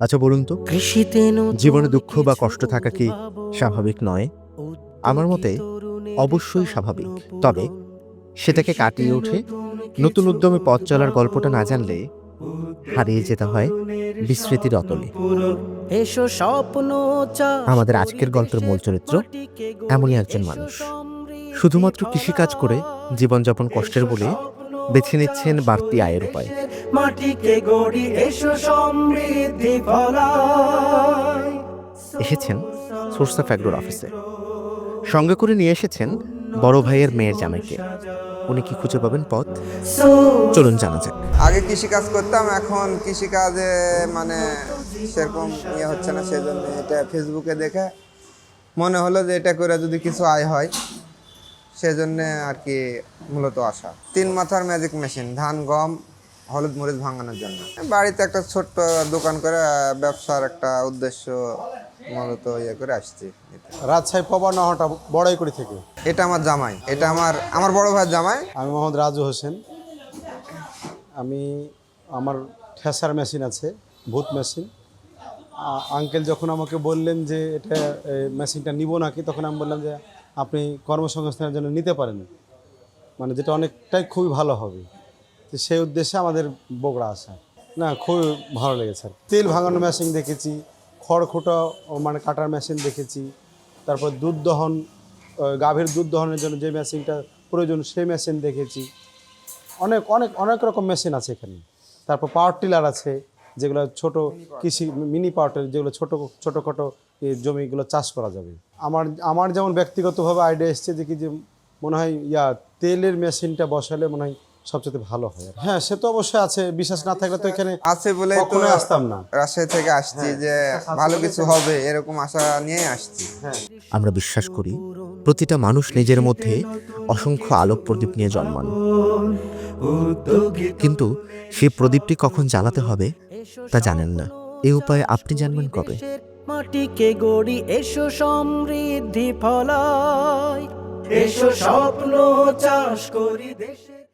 আচ্ছা বলুন তো কৃষিতে জীবনে দুঃখ বা কষ্ট থাকা কি স্বাভাবিক নয়? আমার মতে অবশ্যই স্বাভাবিক। তবে সেটাকে কাটিয়ে উঠে নতুন উদ্যমে পথ চলার গল্পটা না জানলে হারিয়ে যেতে হয় বিস্মৃতির অতলে। আমাদের আজকের গল্পের মূল চরিত্র এমনই একজন মানুষ। শুধুমাত্র কৃষিকাজ করে জীবনযাপন কষ্টের বলে বেছে নিচ্ছেন বাড়তি আয়ের উপায়। মাটিকে গড়ি এসো সমৃদ্ধি এসেছেন সোর্স অফ অ্যাগ্রোর অফিসে সঙ্গে করে নিয়ে এসেছেন বড় ভাইয়ের মেয়ের জামাইকে। উনি কি খুঁজে পাবেন পথ? চলুন জানা যাক। আগে কৃষিকাজ করতাম এখন কৃষিকাজে মানে সেরকম ইয়ে হচ্ছে না সেজন্য এটা ফেসবুকে দেখে মনে হলো যে এটা করে যদি কিছু আয় হয়। সেজন্য আর কি মূলত আসা। তিন মাথার ম্যাজিক মেশিন ধান গম হলুদ মরিচ ভাঙানোর জন্য। বাড়িতে একটা ছোট্ট দোকান করে ব্যবসার একটা উদ্দেশ্য মূলত ইয়ে করে আসছি। রাজশাহী পবা নহটা বড়াইকুড়ি থেকে। এটা আমার জামাই। এটা আমার আমার বড় ভাই জামাই। আমি মোহাম্মদ রাজু হোসেন। আমি আমার ঠেসার মেশিন আছে ভূত মেশিন আঙ্কেল যখন আমাকে বললেন যে এটা মেশিনটা নিব নাকি তখন আমি বললাম যে আপনি কর্মসংস্থানের জন্য নিতে পারেন। মানে যেটা অনেকটাই খুবই ভালো হবে। তো সেই উদ্দেশ্যে আমাদের বগুড়া আসা। না, খুবই ভালো লেগেছে তেল ভাঙানো মেশিন দেখেছি, খড়খুটো মানে কাটার মেশিন দেখেছি, তারপর দুধ দহন গাভীর দুধ দহনের জন্য যে মেশিনটা প্রয়োজন সেই মেশিন দেখেছি। অনেক অনেক অনেক রকম মেশিন আছে এখানে। তারপর পাওয়ার টিলার আছে, যেগুলো ছোট কৃষি মিনি পাওয়ার টিলার যেগুলো ছোটো, ছোটোখাটো এই জমিগুলো চাষ করা যাবে। আমার আমার যেমন ব্যক্তিগতভাবে আইডিয়া এসছে যে কি যে মনে হয় ইয়া তেলের মেশিনটা বসালে মনে হয় সবচেয়ে ভালো হয়। হ্যাঁ সে তো অবশ্যই আছে বিশ্বাস না থাকলে তো এখানে আছে বলে তো কখনোই আসতাম না। রাজশাহী থেকে আসছি যে ভালো কিছু হবে এরকম আশা নিয়ে আসছি। আমরা বিশ্বাস করি প্রতিটা মানুষ নিজের মধ্যে অসংখ্য আলোক প্রদীপ নিয়ে জন্মান। কিন্তু সেই প্রদীপটি কখন জ্বালাতে হবে তা জানেন না। এই উপায়ে আপনি জানবেন কবে? মাটিকে গড়ি এসো সমৃদ্ধি ফলায়। এসো স্বপ্ন চাষ করি দেশের